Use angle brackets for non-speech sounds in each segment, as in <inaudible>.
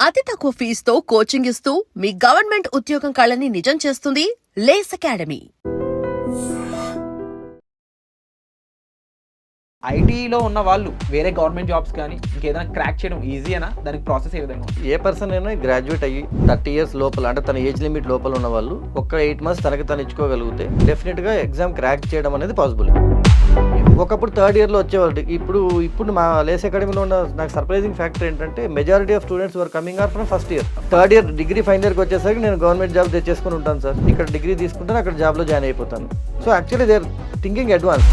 అతి తక్కువ ఫీజుతో కోచింగ్ ఇస్తూ మీ గవర్నమెంట్ ఉద్యోగం కళని నిజం చేస్తుంది లేస్ అకాడమీ. ఐటీలో ఉన్న వాళ్ళు వేరే గవర్నమెంట్ జాబ్స్ కానీ ఇంకేదైనా క్రాక్ చేయడం ఈజీనా దానికి ప్రాసెస్ ఏ విధంగా ఉంటుంది? ఏ పర్సన్ అయినా గ్రాడ్యుయేట్ అయ్యి థర్టీ ఇయర్స్ లోపల అంటే తన ఏజ్ లిమిట్ లోపల ఉన్న వాళ్ళు ఒక్క ఎయిట్ మంత్స్ తనకి తను ఇచ్చుకోగలిగితే డెఫినెట్గా ఎగ్జామ్ క్రాక్ చేయడం అనేది పాసిబుల్ ఒకప్పుడు థర్డ్ ఇయర్లో వచ్చేవాళ్ళు. ఇప్పుడు ఇప్పుడు మా లేస్ అకాడమీలో ఉన్న నాకు సర్ప్రైజింగ్ ఫ్యాక్టర్ ఏంటంటే majority of students were coming are from first year third year degree final ఇయర్కి వచ్చేసరికి నేను గవర్నమెంట్ జాబ్ తెచ్చేసుకుని ఉంటాను సార్. ఇక్కడ డిగ్రీ తీసుకుంటాను అక్కడ జాబ్లో జాయిన్ అయిపోతాను. So actually they are thinking advance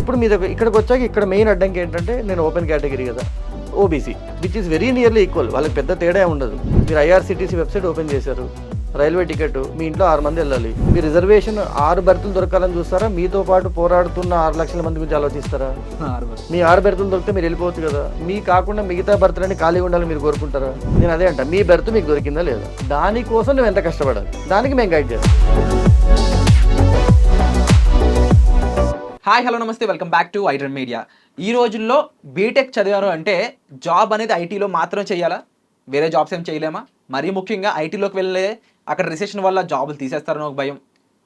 ఇప్పుడు మీ దగ్గర ఇక్కడికి వచ్చాక ఇక్కడ మెయిన్ అడ్డంకి ఏంటంటే నేను ఓపెన్ కేటగిరీ కదా. OBC which is very nearly equal వాళ్ళకి పెద్ద తేడా ఉండదు. మీరు ఐఆర్సిటీసీ వెబ్సైట్ ఓపెన్ చేశారు. రైల్వే టికెట్ మీ ఇంట్లో ఆరు మంది వెళ్ళాలి. మీ రిజర్వేషన్ ఆరు బెర్తులు దొరకాలని చూస్తారా? మీతో పాటు పోరాడుతున్న ఆరు లక్షల మంది గురించి ఆలోచిస్తారా? మీ ఆరు బెర్తులు దొరికితే మీరు వెళ్ళిపోవచ్చు కదా. మీ కాకుండా మిగతా బెర్తులన్నీ ఖాళీగా ఉండాలని మీరు కోరుకుంటారా? నేను అదే అంట మీ బెర్త్ మీకు దొరికిందా లేదా? దానికోసం నువ్వు ఎంత కష్టపడాలి? దానికి మేము గైడ్ చేస్తాం. హాయ్ హలో నమస్తే. Welcome back to Iron Media ఈ రోజుల్లో బీటెక్ చదివారు అంటే జాబ్ అనేది ఐటీలో మాత్రం చేయాలా? వేరే జాబ్స్ ఏం చేయలేమా? మరీ ముఖ్యంగా ఐటీలోకి వెళ్ళే అక్కడ రిసెషన్ వల్ల జాబులు తీసేస్తారని ఒక భయం.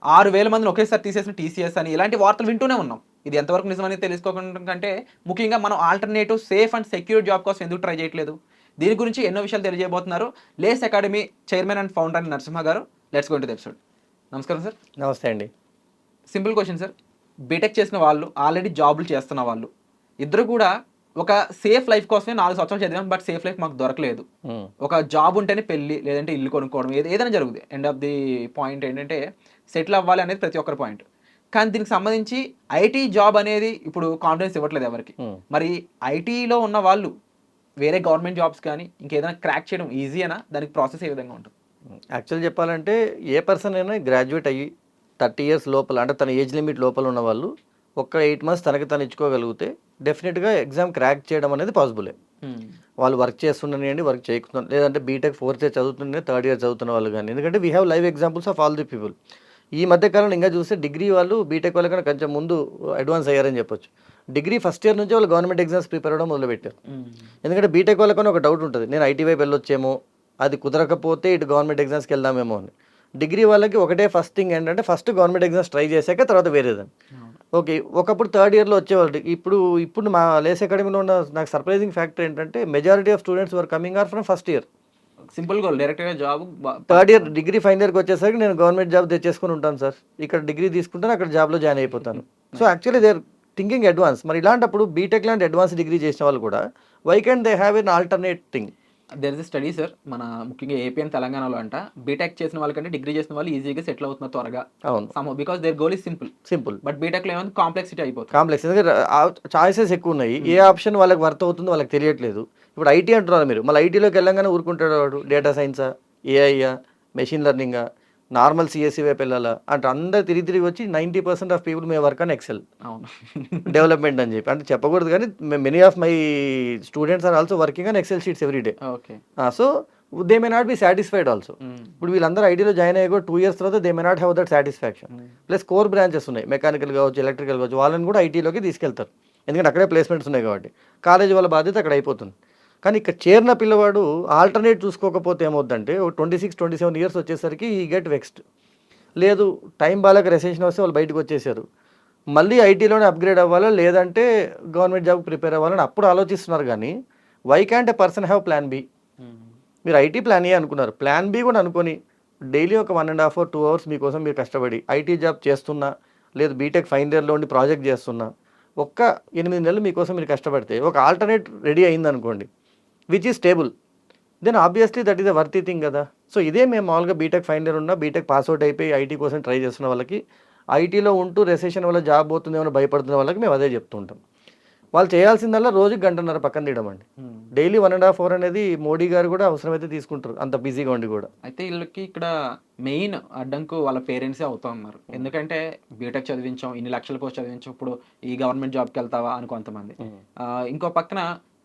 ఆరు వేల మందిని ఒకేసారి తీసేసిన టీసీఎస్ అని ఇలాంటి వార్తలు వింటూనే ఉన్నాం. ఇది ఎంతవరకు నిజమని తెలుసుకోకుండా కంటే ముఖ్యంగా మనం alternative safe and secure job కోసం ఎందుకు ట్రై చేయట్లేదు? దీని గురించి ఎన్నో విషయాలు తెలియజేయబోతున్నారు. లేస్ అకాడమీ చైర్మన్ అండ్ ఫౌండర్ అని Narasimha garu. Let's go to episode నమస్కారం సార్. నమస్తే అండి. సింపుల్ క్వశ్చన్ సార్ బీటెక్ చేసిన వాళ్ళు ఆల్రెడీ జాబులు చేస్తున్న వాళ్ళు ఇద్దరు కూడా ఒక సేఫ్ లైఫ్ కోసమే నాలుగు సంవత్సరాలు చదివాం బట్ సేఫ్ లైఫ్ మాకు దొరకలేదు. ఉమ్. ఒక జాబ్ ఉంటేనే పెళ్ళి లేదంటే ఇల్లు కొనుక్కోవడం ఏది ఏదైనా జరుగుతుంది ఎండ్ ఆఫ్ ది పాయింట్ ఏంటంటే సెటిల్ అవ్వాలి అనేది ప్రతి ఒక్కరి పాయింట్ కానీ దీనికి సంబంధించి ఐటీ జాబ్ అనేది ఇప్పుడు కాన్ఫిడెన్స్ ఇవ్వట్లేదు ఎవరికి. ఉమ్. మరి ఐటీలో ఉన్న వాళ్ళు వేరే గవర్నమెంట్ జాబ్స్ కానీ ఇంకేదైనా క్రాక్ చేయడం ఈజీనా దానికి ప్రాసెస్ ఏ విధంగా ఉంటుంది? యాక్చువల్ చెప్పాలంటే ఏ పర్సన్ అయినా గ్రాడ్యుయేట్ అయ్యి థర్టీ ఇయర్స్ లోపల అంటే తన ఏజ్ లిమిట్ లోపల ఉన్న వాళ్ళు ఒక్క ఎయిట్ మంత్స్ తనకి తను ఇచ్చుకోగలిగితే డెఫినెట్గా ఎగ్జామ్ క్రాక్ చేయడం అనేది పాసిబులే. వాళ్ళు వర్క్ చేస్తుండనివ్వండి వర్క్ చేయకుండా లేదంటే బీటెక్ ఫోర్త్ ఇయర్ చదువుతుండే థర్డ్ ఇయర్ చదువుతున్న వాళ్ళు కానీ. ఎందుకంటే we have live examples of all the people ఈ మధ్య కాలంలో ఇంకా చూస్తే డిగ్రీ వాళ్ళు బీటెక్ వాళ్ళ కన్నా కొంచెం ముందు అడ్వాన్స్ అయ్యారని చెప్పొచ్చు. డిగ్రీ ఫస్ట్ ఇయర్ నుంచి వాళ్ళు గవర్నమెంట్ ఎగ్జామ్స్ ప్రిపేర్ అవ్వడం మొదలుపెట్టారు. ఎందుకంటే బీటెక్ వాళ్ళకన్నా ఒక డౌట్ ఉంటుంది. నేను ఐటీ వైపు వెళ్ళొచ్చేమో అది కుదరకపోతే ఇటు గవర్నమెంట్ ఎగ్జామ్స్కి వెళ్దామేమో అని. డిగ్రీ వాళ్ళకి ఒకటే ఫస్ట్ థింగ్ ఏంటంటే ఫస్ట్ గవర్నమెంట్ ఎగ్జామ్స్ ట్రై చేశాక తర్వాత వేరేదని. ఓకే ఒకప్పుడు థర్డ్ ఇయర్లో వచ్చేవాళ్ళు. ఇప్పుడు ఇప్పుడు మా లేస్ అకాడమీలో ఉన్న నాకు సర్ప్రైజింగ్ ఫ్యాక్టర్ ఏంటంటే majority of students were coming are from first year సింపుల్గా డైరెక్ట్గా job third year degree final ఇయర్కి వచ్చేసరికి నేను గవర్నమెంట్ జాబ్ తెచ్చేసుకుని ఉంటాను సార్. ఇక్కడ డిగ్రీ తీసుకుంటాను అక్కడ జాబ్లో జాయిన్ అయిపోతాను. So actually they are thinking advance మరి ఇలాంటప్పుడు బీటెక్ లాంటి అడ్వాన్స్ డిగ్రీ చేసిన వాళ్ళు కూడా why can they have an alternate thing there is study sir మన ముఖ్యంగా ఏపీ అండ్ తెలంగాణలో అంట. బీటెక్ చేసిన వాళ్ళకంటే డిగ్రీ చేసిన వాళ్ళు ఈజీగా సెటిల్ అవుతున్నారు త్వరగా. అవును. Some because their goal is simple simple but బీటెక్లో ఏమైంది? కాంప్లెక్సిటీ అయిపోతుంది. కాంప్లెక్స్ చాయిసెస్ ఎక్కువ ఉన్నాయి. ఏ ఆప్షన్ వాళ్ళకి వర్త్ అవుతుందో వాళ్ళకి తెలియట్లేదు. ఇప్పుడు ఐటీ అంటున్నారు మీరు. మళ్ళీ ఐటీలోకి వెళ్ళంగానే ఊరుకుంటాడు వాడు. డేటా సైన్సా ఏఐయా మెషిన్ లెర్నింగా నార్మల్ సిఎస్సి వైపు వెళ్ళాలా అంటే అందరు తిరిగి తిరిగి వచ్చి ninety percent of people may work అని ఎక్సెల్ అవును. డెవలప్మెంట్ అని చెప్పి. అంటే చెప్పకూడదు కానీ many of my students are also working on Excel sheets every day okay. So they may not be satisfied also ఇప్పుడు వీళ్ళందరూ ఐటీలో జాయిన్ అయ్యి కూడా టూ ఇయర్స్ తర్వాత they may not have that satisfaction plus core branches ఉన్నాయి. Mechanical కావచ్చు electrical కావచ్చు వాళ్ళని కూడా ఐటీలోకి తీసుకెళ్తారు. ఎందుకంటే అక్కడే ప్లేస్మెంట్స్ ఉన్నాయి కాబట్టి. కాలేజ్ వాళ్ళ బాధ్యత అక్కడ అయిపోతుంది. కానీ ఇక్కడ చేరిన పిల్లవాడు ఆల్టర్నేట్ చూసుకోకపోతే ఏమవుద్దంటే twenty six twenty seven years వచ్చేసరికి ఈ గెట్ వెక్స్ట్ లేదు టైం బాగాలేక రెసెషన్ వస్తే వాళ్ళు బయటకు వచ్చేసారు. మళ్ళీ ఐటీలోనే అప్గ్రేడ్ అవ్వాలా? లేదంటే గవర్నమెంట్ జాబ్ ప్రిపేర్ అవ్వాలని అప్పుడు ఆలోచిస్తున్నారు కానీ why can't a person have plan B మీరు ఐటీ ప్లాన్ ఏ అనుకున్నారు. ప్లాన్ బి కూడా అనుకొని డైలీ ఒక one and half hour two hours మీకోసం మీరు కష్టపడి ఐటీ జాబ్ చేస్తున్నా లేదు బీటెక్ ఫైనల్ ఇయర్లో ఉండి ప్రాజెక్ట్ చేస్తున్నా ఒక్క ఎనిమిది నెలలు మీకోసం మీరు కష్టపడితే ఒక ఆల్టర్నేట్ రెడీ అయింది అనుకోండి which is stable then obviously that is a worthy thing కదా. సో ఇదే మేము మామూలుగా బీటెక్ ఫైనల్ ఇయర్ ఉన్నా బీటెక్ పాస్అవుట్ అయిపోయి ఐటీ కోసం ట్రై చేస్తున్న వాళ్ళకి ఐటీలో ఉంటూ రెసెషన్ వల్ల జాబ్ పోతుందేమో భయపడుతున్న వాళ్ళకి మేము అదే చెప్తుంటాం వాళ్ళు చేయాల్సిందల్లా రోజుకి గంటన్నర పక్కన తీయడం అండి daily one and half hour అనేది మోడీ గారు కూడా అవసరమైతే తీసుకుంటారు. అంత బిజీగా ఉండి కూడా. అయితే వీళ్ళకి ఇక్కడ మెయిన్ అడ్డంకు వాళ్ళ పేరెంట్సే అవుతా ఉన్నారు. ఎందుకంటే బీటెక్ చదివించాం ఇన్ని లక్షల పోస్ట్ చదివించాం ఇప్పుడు ఈ గవర్నమెంట్ జాబ్కి వెళ్తావా అని కొంతమంది. ఆ, ఇంకో పక్కన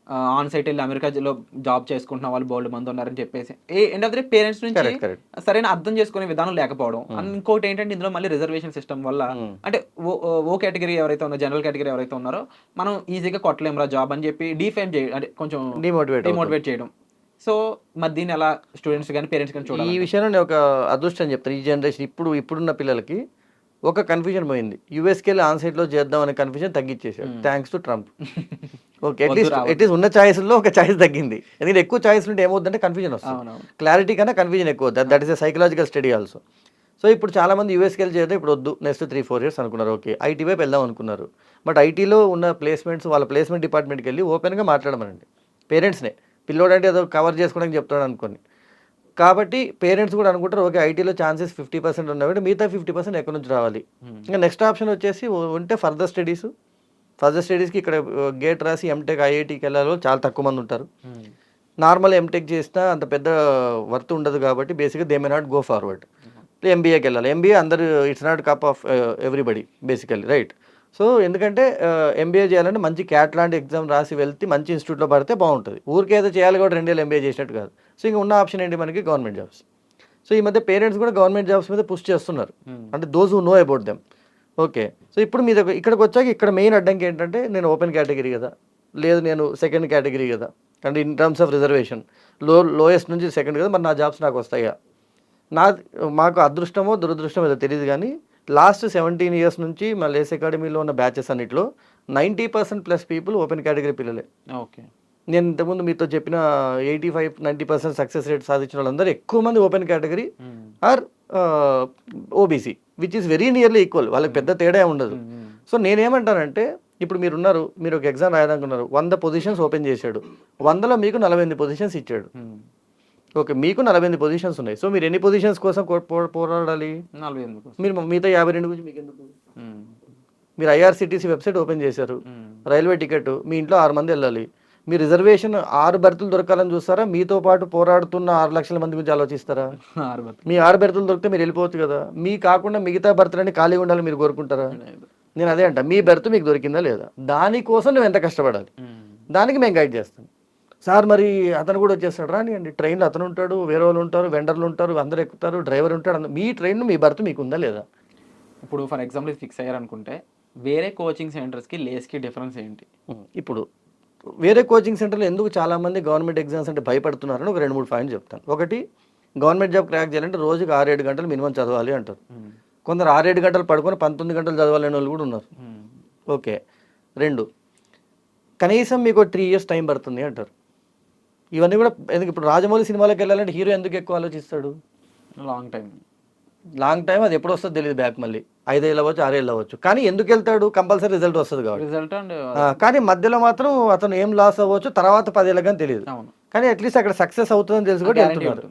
ఆన్ సైట్ వెళ్ళి అమెరికాలో జాబ్ చేసుకుంటున్న వాళ్ళు బోల్డ్ మంది ఉన్నారని చెప్పేసి. ఏ ఎండ్ ఆఫ్ ది పేరెంట్స్ నుంచి సరైన అర్థం చేసుకునే విధానం లేకపోవడం. అండ్ ఇంకోటి ఏంటంటే ఇందులో మళ్ళీ రిజర్వేషన్ సిస్టమ్ వల్ల Hmm. అంటే ఓ- కేటగిరీ ఎవరైతే ఉన్నారో జనరల్ కేటగిరీ ఎవరైతే ఉన్నారో మనం ఈజీగా కొట్టలేమురా జాబ్ అని చెప్పి డిఫేమ్ చేయడం అంటే కొంచెం డిమోటివేట్ డిమోటివేట్ చేయడం. సో మరి దీన్ని ఎలా స్టూడెంట్స్ కానీ పేరెంట్స్ కానీ ఈ చూడాలి విషయంలో నేను ఒక అదృష్టం చెప్తాను. ఈ జనరేషన్ ఇప్పుడు ఇప్పుడున్న పిల్లలకి ఒక కన్ఫ్యూజన్ పోయింది. యూఎస్కి వెళ్ళి ఆన్లో చేద్దాం అనే confusion తగ్గించేసాడు thanks to Trump okay at least at least ఉన్న ఛాయిస్లో ఒక ఛాయిస్ తగ్గింది. ఎందుకంటే ఎక్కువ ఛాయిస్లు ఉంటే ఏమవుతుందంటే కన్ఫ్యూజన్ వస్తుంది. క్లారిటీ కన్నా కన్ఫ్యూజన్ ఎక్కువ that is a psychological study also so ఇప్పుడు చాలా మంది యూఎస్కి వెళ్ళి చేద్దాం ఇప్పుడు వద్దు నెక్స్ట్ త్రీ ఫోర్ ఇయర్స్ అనుకున్నారు. ఓకే ఐటీ వైపు వెళ్దాం అనుకున్నారు. బట్ ఐటీలో ఉన్న ప్లేస్మెంట్స్ వాళ్ళ ప్లేస్మెంట్ డిపార్ట్మెంట్కి వెళ్ళి ఓపెన్గా మాట్లాడమనండి. పేరెంట్స్నే పిల్లోడు అంటే ఏదో కవర్ చేసుకోవడానికి చెప్తాడు అనుకోని కాబట్టి పేరెంట్స్ కూడా అనుకుంటారు ఓకే ఐటీలో ఛాన్సెస్ ఫిఫ్టీ పర్సెంట్ ఉన్నాయి మిగతా ఫిఫ్టీ పర్సెంట్ ఎక్కడి నుంచి రావాలి? ఇంకా నెక్స్ట్ ఆప్షన్ వచ్చేసి ఉంటే ఫర్దర్ స్టడీస్ ఫర్దర్ స్టడీస్కి ఇక్కడ గేట్ రాసి ఎంటెక్ ఐఐటీకి వెళ్ళాలో చాలా తక్కువ మంది ఉంటారు. నార్మల్ ఎంటెక్ చేసినా అంత పెద్ద వర్త్ ఉండదు కాబట్టి బేసిక్గా they may not go forward ఎంబీఏకి వెళ్ళాలి. ఎంబీఏ అందరు it's not cup of everybody basically right so ఎందుకంటే ఎంబీఏ చేయాలంటే మంచి క్యాట్ లాంటి ఎగ్జామ్ రాసి వెళ్తే మంచి ఇన్స్టిట్యూట్లో పడితే బాగుంటుంది. ఊరికే ఏదో చేయాలి కూడా రెండేళ్ళు ఎంబీఏ చేసినట్టు కాదు. సో ఇంకా ఉన్న ఆప్షన్ ఏంటి మనకి? గవర్నమెంట్ జాబ్స్ సో ఈ మధ్య పేరెంట్స్ కూడా గవర్నమెంట్ జాబ్స్ మీద పుష్ చేస్తున్నారు. అంటే those who know about them okay. So ఇప్పుడు మీ దగ్గర ఇక్కడికి వచ్చాక ఇక్కడ మెయిన్ అడ్డంకి ఏంటంటే నేను ఓపెన్ కేటగిరీ కదా. లేదు నేను సెకండ్ కేటగిరీ కదా. అంటే ఇన్ టర్మ్స్ ఆఫ్ రిజర్వేషన్. లో లోయెస్ట్ నుంచి సెకండ్ కదా మరి నా జాబ్స్ నాకు వస్తాయా? నా మాకు అదృష్టమో దురదృష్టమో ఏదో తెలియదు కానీ లాస్ట్ సెవెంటీన్ ఇయర్స్ నుంచి మా లేస్ అకాడమీలో ఉన్న బ్యాచెస్ అన్నిట్లో ninety percent plus people open category పిల్లలే. ఓకే. నేను ఇంతకుముందు మీతో చెప్పిన eighty five ninety percent success rate సాధించిన వాళ్ళందరూ ఎక్కువ మంది open category or OBC. Which is very nearly equal వాళ్ళకి పెద్ద తేడా ఉండదు. సో నేనేమంటానంటే ఇప్పుడు మీరు ఉన్నారు మీరు ఒక ఎగ్జామ్ రాయడానుకున్నారు వంద పొజిషన్స్ ఓపెన్ చేశాడు. వందలో మీకు నలభై ఎనిమిది పొజిషన్స్ ఇచ్చాడు. ఓకే మీకు నలభై ఎనిమిది పొజిషన్స్ ఉన్నాయి. సో మీరు ఎన్ని పొజిషన్స్ కోసం పోరాడాలి? నలభై ఎనిమిది. మీరు మిగతా యాభై రెండు గురించి మీకు ఎందుకు. మీరు ఐఆర్సిటీసీ వెబ్సైట్ ఓపెన్ చేశారు. రైల్వే టికెట్ మీ ఇంట్లో ఆరు మంది వెళ్ళాలి. మీ రిజర్వేషన్ ఆరు బెర్తులు దొరకాలని చూస్తారా? మీతో పాటు పోరాడుతున్న ఆరు లక్షల మంది గురించి ఆలోచిస్తారా. మీ ఆరు బెర్తులు దొరికితే మీరు వెళ్ళిపోవచ్చు కదా. మీ కాకుండా మిగతా బెర్తులన్నీ ఖాళీగా ఉండాలని మీరు కోరుకుంటారా? నేను అదే అంట మీ బెర్త్ మీకు దొరికిందా లేదా? దానికోసం నువ్వు ఎంత కష్టపడాలి. దానికి మేము గైడ్ చేస్తాం. సార్ మరి అతను కూడా వచ్చేస్తాడు. రాని అండి. ట్రైన్లో అతను ఉంటాడు వేరే వాళ్ళు ఉంటారు వెండర్లు ఉంటారు అందరు ఎక్కుతారు డ్రైవర్ ఉంటాడు. అందరు- మీ ట్రైన్ మీ బర్త్ మీకు ఉందా లేదా? ఇప్పుడు ఫర్ ఎగ్జాంపుల్ ఫిక్స్ అయ్యారనుకుంటే వేరే కోచింగ్ సెంటర్స్కి లేస్కి డిఫరెన్స్ ఏంటి? ఇప్పుడు వేరే కోచింగ్ సెంటర్లో ఎందుకు చాలామంది గవర్నమెంట్ ఎగ్జామ్స్ అంటే భయపడుతున్నారని ఒక రెండు మూడు పాయింట్స్ చెప్తాను. ఒకటి గవర్నమెంట్ జాబ్ క్రాక్ చేయాలంటే రోజుకి ఆరేడు గంటలు మినిమం చదవాలి అంటారు. కొందరు ఆరేడు గంటలు పడుకొని పంతొమ్మిది గంటలు చదవాలనే వాళ్ళు కూడా ఉన్నారు. ఓకే. రెండు కనీసం మీకు త్రీ ఇయర్స్ టైం పడుతుంది అంటారు. ఇవన్నీ కూడా ఎందుకు ఇప్పుడు రాజమౌళి సినిమాలోకి వెళ్ళాలంటే హీరో ఎందుకు ఎక్కువ ఆలోచిస్తాడు? Long time. లాంగ్ టైం అది ఎప్పుడు వస్తుందో తెలియదు బ్యాక్ మళ్ళీ. ఐదేళ్ళు అవ్వచ్చు ఆరేళ్ళు అవ్వచ్చు. కానీ ఎందుకు వెళ్తాడు? కంపల్సరీ రిజల్ట్ వస్తుంది కాబట్టి. రిజల్ట్ అండ్ ఆ, కానీ మధ్యలో మాత్రం అతను ఏం లాస్ అవ్వచ్చు తర్వాత పదేళ్ళకి కానీ తెలియదు కానీ అట్లీస్ట్ అక్కడ సక్సెస్ అవుతుందని తెలుసు కూడా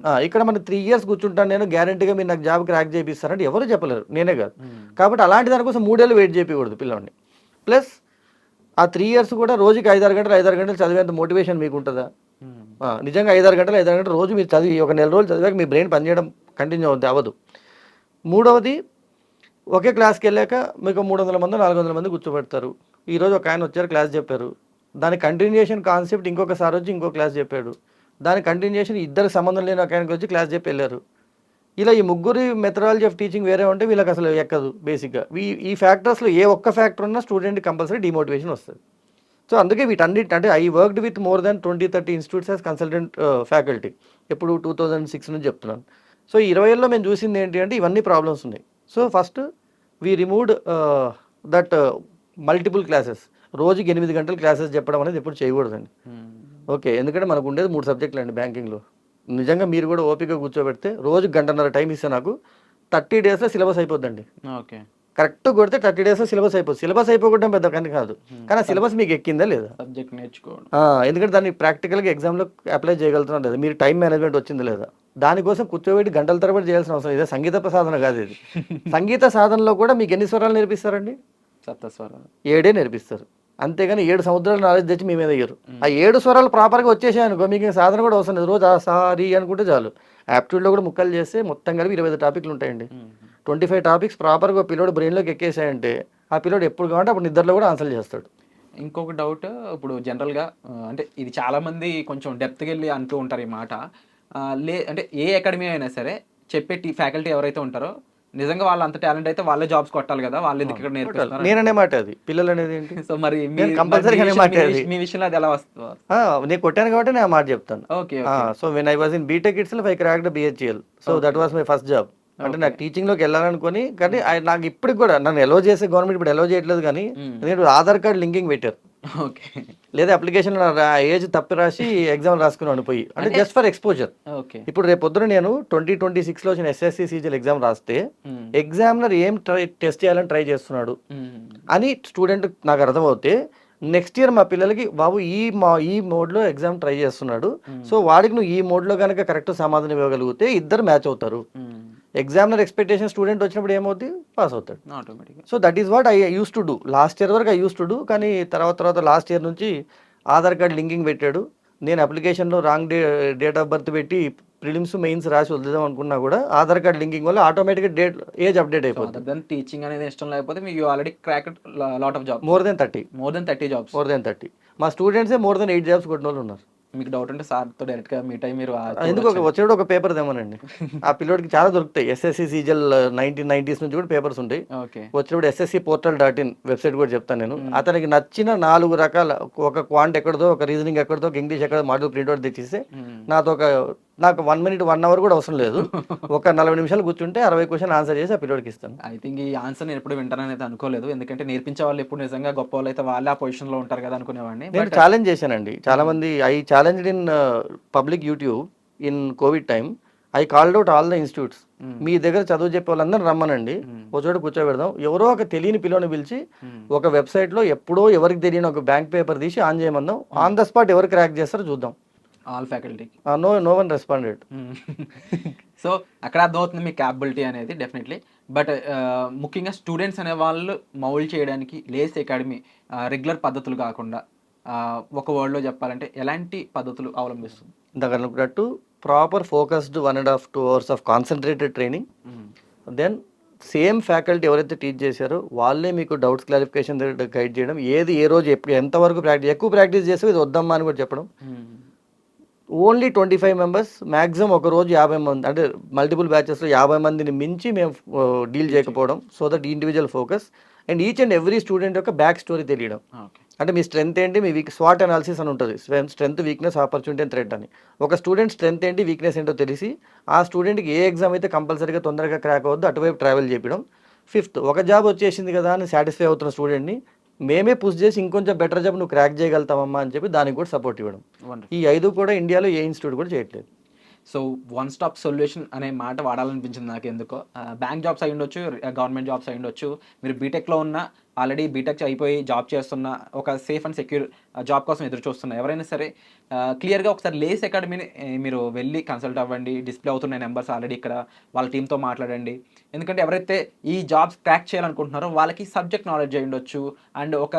ఆ, ఇక్కడ మన త్రీ ఇయర్స్ కూర్చుంటాను నేను గ్యారంటీగా మీరు నాకు జాబ్ క్రాక్ చేపిస్తారంటే ఎవరు చెప్పలేరు. నేనే కాదు. కాబట్టి అలాంటి దానికోసం మూడేళ్ళు వెయిట్ చేయకూడదు పిల్లవాడిని ప్లస్ ఆ త్రీ ఇయర్స్ కూడా రోజుకి ఐదారు గంటలు ఐదారు గంటలు చదివేంత మోటివేషన్ మీకు ఉంటుందా? నిజంగా ఐదారు గంటలు ఐదారు గంటలు రోజు మీరు చదివి ఒక నెల రోజులు చదివాక మీ బ్రెయిన్ పనిచేయడం కంటిన్యూ అవుతుంది అవ్వదు. మూడవది ఒకే క్లాస్కి వెళ్ళాక మీకు మూడు వందల మంది నాలుగు వందల మంది కూర్చోబెడతారు ఈరోజు ఒక ఆయన వచ్చారు క్లాస్ చెప్పారు. దాని కంటిన్యూషన్ కాన్సెప్ట్ ఇంకొకసారి వచ్చి ఇంకో క్లాస్ చెప్పాడు. దాని కంటిన్యూషన్ ఇద్దరు సంబంధం లేని ఒక ఆయనకి వచ్చి క్లాస్ చెప్పి వెళ్ళారు. ఇలా ఈ ముగ్గురి మెథడాలజీ ఆఫ్ టీచింగ్ వేరే ఉంటే వీళ్ళకి అసలు ఎక్కదు బేసిక్గా ఈ ఈ ఫ్యాక్టర్స్లో ఏ ఒక్క ఫ్యాక్టర్ ఉన్నా స్టూడెంట్ కంపల్సరీ డిమోటివేషన్ వస్తుంది. సో అందుకే వీటన్నిటి అంటే I worked with more than twenty thirty institutes as consultant faculty ఎప్పుడు టూ థౌజండ్ సిక్స్ నుంచి చెప్తున్నాను. సో ఇరవైలో ఇరవై మేము చూసింది ఏంటి అంటే ఇవన్నీ ప్రాబ్లమ్స్ ఉన్నాయి. So first we removed that multiple classes రోజుకి ఎనిమిది గంటలు క్లాసెస్ చెప్పడం అనేది ఎప్పుడు చేయకూడదండి. మ్మ్. ఓకే ఎందుకంటే మనకు ఉండేది మూడు సబ్జెక్టులు అండి బ్యాంకింగ్లో నిజంగా మీరు కూడా ఓపిక కూర్చోబెడితే రోజు గంటన్నర టైం ఇస్తే నాకు థర్టీ డేస్లో సిలబస్ అయిపోద్దండి. ఓకే. కరెక్ట్ కొడితే థర్టీ డేస్లో సిలబస్ అయిపోతుంది సిలబస్ అయిపోవడం పెద్ద కానీ కాదు. కానీ ఆ సిలబస్ మీకు ఎక్కిందా లేదా? సబ్జెక్ట్ నేర్చుకోవడం. ఎందుకంటే దాన్ని ప్రాక్టికల్గా ఎగ్జామ్లో అప్లై చేయగలుగుతున్నాం లేదా? మీరు టైం మేనేజ్మెంట్ వచ్చింది లేదా? దానికోసం కూర్చోబెట్టి గంటల తరబడి చేయాల్సిన అవసరం. ఇదే సంగీత సాధన కాదు ఇది. <laughs> సంగీత సాధనలో కూడా మీకు ఎన్ని స్వరాలు నేర్పిస్తారండి? సప్తస్వరాలు ఏడే నేర్పిస్తారు. అంతేగాని ఏడు సముద్రాల నాలెడ్జ్ తెచ్చి మీ మీద ఇయ్యరు ఆ ఏడు స్వరాలు ప్రాపర్గా వచ్చేసాయి అనుకో మీకు సాధన కూడా అవసరం లేదు. రోజు ఆ సారీ అనుకుంటే చాలు. యాప్టిట్యూడ్లో కూడా ముక్కలు చేస్తే మొత్తం కలిపి ఇరవై ఐదు టాపిక్లు ఉంటాయండి. ట్వంటీ ఫైవ్ టాపిక్స్ ప్రాపర్గా పిల్లోడు బ్రెయిన్లోకి ఎక్కేసాయంటే ఆ పిల్లోడు ఎప్పుడు కావాలంటే అప్పుడు నిద్రలో కూడా ఆన్సర్ చేస్తాడు. ఇంకొక డౌట్ ఇప్పుడు జనరల్గా అంటే ఇది చాలా మంది కొంచెం డెప్త్కి వెళ్ళి అంటూ ఉంటారు ఈ మాట. లే అంటే ఏ అకాడమీ అయినా సరే చెప్పే టీ ఫ్యాకల్టీ ఎవరైతే ఉంటారో నిజంగా వాళ్ళు అంత టాలెంట్ అయితే వాళ్ళే జాబ్స్ కొట్టాలి కదా వాళ్ళు ఎందుకు ఇక్కడ నేర్పిస్తున్నారు నేననే మాట అది. పిల్లలు అనేది ఏంటి? సో మరి మీ- విషయంలో అది ఎలా వస్తుంది? నేను కొట్టాను కాబట్టి నేను ఆ మాట చెప్తాను. Okay so when I was in BTech it's I cracked BHEL so that was my first job అంటే నాకు టీచింగ్లోకి వెళ్ళాలనుకొని కానీ నాకు ఇప్పటికి కూడా నన్ను ఎలో చేసే గవర్నమెంట్ ఇప్పుడు ఎలో చేయట్లేదు కానీ ఎందుకంటే ఆధార్ కార్డ్ లింకింగ్ పెట్టారు. ఓకే. లేదా అప్లికేషన్ ఏజ్ తప్పి రాసి ఎగ్జామ్ రాసుకున్నాను పోయి. అంటే జస్ట్ ఫర్ ఎక్స్పోజర్ ఓకే. ఇప్పుడు రేపు పొద్దున నేను ట్వంటీ ట్వంటీ సిక్స్లో వచ్చిన ఎస్ఎస్సి ఎగ్జామ్ రాస్తే. ఎగ్జామినర్ ఏం ట్రై టెస్ట్ చేయాలని ట్రై చేస్తున్నాడు అని స్టూడెంట్ నాకు అర్థమవుతే నెక్స్ట్ ఇయర్ మా పిల్లలకి బాబు ఈ మా ఈ మోడ్లో ఎగ్జామ్ ట్రై చేస్తున్నాడు. సో వాడికి నువ్వు ఈ మోడ్లో కనుక కరెక్ట్ సమాధానం ఇవ్వగలిగితే ఇద్దరు మ్యాచ్ అవుతారు. ఎగ్జామినర్ ఎక్స్పెక్టేషన్ స్టూడెంట్ వచ్చినప్పుడు ఏమవుతుంది పాస్ అవుతాడు. ఆటోమేటిక్గా so that is what I use to do last year వరకు ఐ యూస్ టు డూ కానీ తర్వాత తర్వాత లాస్ట్ ఇయర్ నుంచి ఆధార్ కార్డ్ లింకింగ్ పెట్టాడు. నేను అప్లికేషన్లో wrong day date of birth పెట్టి ప్రిలిమ్స్ మెయిన్స్ రాసి వదిలేదాం అనుకున్నా కూడా ఆధార్ కార్డ్ లింకింగ్ వల్ల ఆటోమేటిక్గా డేట్ ఏజ్ అప్డేట్ అయిపోతుంది దెన్ టీచింగ్ అనేది ఇష్టం లేకపోతే మీకు already crack lot of job more than thirty more than thirty jobs more than thirty మా స్టూడెంట్సే మోర్ దెన్ ఎయిట్ జాబ్స్ కొట్టిన వాళ్ళు ఉన్నారు. మీకు డౌట్ ఉంటే సార్తో డైరెక్ట్గా మీట్ అయ్యి మీరు ఎందుకు ఒక వచ్చేటప్పుడు ఒక పేపర్ దేమోనండి ఆ పిల్లోడికి చాలా దొరుకుతాయి. ఎస్ఎస్సి సీజల్ నైన్టీన్ నైన్టీస్ నుంచి కూడా పేపర్స్ ఉంటాయి. ఓకే. వచ్చినప్పుడు SSC portal dot in website కూడా చెప్తాను నేను. అతనికి నచ్చిన నాలుగు రకాల ఒక క్వాంట్ ఎక్కడదో ఒక రీజనింగ్ ఎక్కడదో ఒక ఇంగ్లీష్ ఎక్కడో మాడ్యూల్ ప్రింట్అవుట్ తెచ్చిస్తే నాతో ఒక నాకు వన్ మినిట్ వన్ అవర్ కూడా అవసరం లేదు. <laughs> ఒక నలభై నిమిషాలు కూర్చుంటే అరవై క్వశ్చన్ ఆన్సర్ చేసి ఆ పిల్లోడికి ఇస్తాను. ఐ థింక్ ఈ ఆన్సర్ నేను ఎప్పుడు వింటానని అయితే అనుకోలేదు. ఎందుకంటే నేర్పించే వాళ్ళు ఎప్పుడు నిజంగా గొప్ప వాళ్ళు అయితే వాళ్ళే ఆ పొజిషన్లో ఉంటారు కదా అనుకునేవాడిని. నేను ఛాలెంజ్ చేశానండి. చాలా మంది I challenge in public YouTube in Covid time I called out all the institutes మీ దగ్గర చదువు చెప్పే వాళ్ళందరూ రమ్మనండి. ఒక చోట కూర్చోబెడదాం. ఎవరో ఒక తెలియని పిల్లని పిలిచి ఒక వెబ్సైట్లో ఎప్పుడో ఎవరికి తెలియని ఒక బ్యాంక్ పేపర్ తీసి ఆన్ చేయమందాం ఆన్ ద స్పాట్ ఎవరు క్రాక్ చేస్తారో చూద్దాం. All ఫ్యాకల్టీకి no no one responded. So అక్కడ అర్థమవుతుంది మీ క్యాపబిలిటీ అనేది డెఫినెట్లీ. బట్ ముఖ్యంగా స్టూడెంట్స్ అనే వాళ్ళు మౌల్డ్ చేయడానికి లేస్ అకాడమీ రెగ్యులర్ పద్ధతులు కాకుండా ఒక word లో చెప్పాలంటే ఎలాంటి పద్ధతులు అవలంబిస్తుంది? ఇందాక అనుకున్నట్టు proper focused one and half two hours of concentrated training. Then same faculty ఎవరైతే టీచ్ చేశారో వాళ్ళే మీకు డౌట్స్ క్లారిఫికేషన్ గైడ్ చేయడం ఏది ఏ రోజు ఎప్పుడు ఎంతవరకు ప్రాక్టీస్ ఎక్కువ ప్రాక్టీస్ చేస్తే ఇది వద్దమ్మా అని కూడా చెప్పడం. Only twenty five members maximum ఒక రోజు యాభై మంది అంటే మల్టిపుల్ బ్యాచెస్లో యాభై మందిని మించి మేము డీల్ చేయకపోవడం so that individual focus and each and every student యొక్క బ్యాక్ స్టోరీ తెలియడం. ఓకే అంటే మీ స్ట్రెంత్ ఏంటి? మీ వీక్ స్వాట్ అనాలిసిస్ అని ఉంటుంది. Strength weakness opportunity and threat అని. ఒక స్టూడెంట్ స్ట్రెంత్ ఏంటి? వీక్నెస్ ఏంటో తెలిసి ఆ స్టూడెంట్కి ఏ ఎగ్జామ్ అయితే కంపల్సరీగా తొందరగా క్రాక్ అవ్వద్దు అటువైపు ట్రావెల్ చేయడం ఫిఫ్త్ ఒక జాబ్ వచ్చేసింది కదా అని సాటిస్ఫై అవుతున్న స్టూడెంట్ని మేమే పుష్ చేసి ఇంకొంచెం బెటర్ జాబ్ నువ్వు క్రాక్ చేయగలుగుతామమ్మా అని చెప్పి దానికి కూడా సపోర్ట్ ఇవ్వడం. ఈ ఐదు కూడా ఇండియాలో ఏ ఇన్స్టిట్యూట్ కూడా చేయట్లేదు. సో వన్ స్టాప్ సొల్యూషన్ అనే మాట వాడాలనిపించింది నాకు ఎందుకో బ్యాంక్ జాబ్స్ అయి ఉండొచ్చు గవర్నమెంట్ జాబ్స్ అయి ఉండొచ్చు. మీరు బీటెక్లో ఉన్న ఆల్రెడీ బీటెక్ అయిపోయి జాబ్ చేస్తున్న ఒక సేఫ్ అండ్ సెక్యూర్ జాబ్ కోసం ఎదురు చూస్తున్న ఎవరైనా సరే క్లియర్గా ఒకసారి లేస్ అకాడమీని మీరు వెళ్ళి కన్సల్ట్ అవ్వండి. డిస్ప్లే అవుతున్న నెంబర్స్ ఆల్రెడీ ఇక్కడ వాళ్ళ టీంతో మాట్లాడండి. ఎందుకంటే ఎవరైతే ఈ జాబ్స్ క్రాక్ చేయాలనుకుంటున్నారో వాళ్ళకి సబ్జెక్ట్ నాలెడ్జ్ అయి ఉండొచ్చు. అండ్ ఒక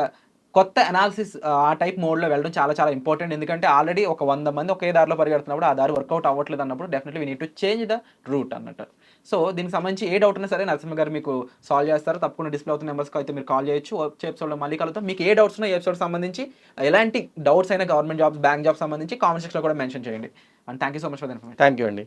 కొత్త అనాలిసిస్ ఆ టైప్ మోడ్లో వెళ్ళడం చాలా చాలా ఇంపార్టెంట్ ఎందుకంటే ఆల్రెడీ ఒక వంద మంది ఒకే దారిలో పరిగెడుతున్నప్పుడు ఆ దారి వర్కౌట్ అవ్వట్లేదు అన్నప్పుడు definitely we need to change the route అన్నట్టు. సో దీనికి సంబంధించి ఏ డౌట్ ఉన్నా సరే నరసింహ గారు మీకు సాల్వ్ చేస్తారు. తప్పకుండా డిస్ప్లే అవుతున్న నెంబర్స్కి అయితే మీరు కాల్ చేయొచ్చు. వచ్చే ఎపిసోడ్లో మళ్ళీ కలుగుతాం మీకు ఏ డౌట్స్ ఉన్నా ఎపిసోడ్ సంబంధించి ఎలాంటి డౌట్స్ అయినా గవర్నమెంట్ జాబ్స్ బ్యాంక్ జాబ్స్ సంబంధించి కామెంట్ సెక్షన్లో కూడా మెన్షన్ చేయండి. And thank you so much for information thank you అండి.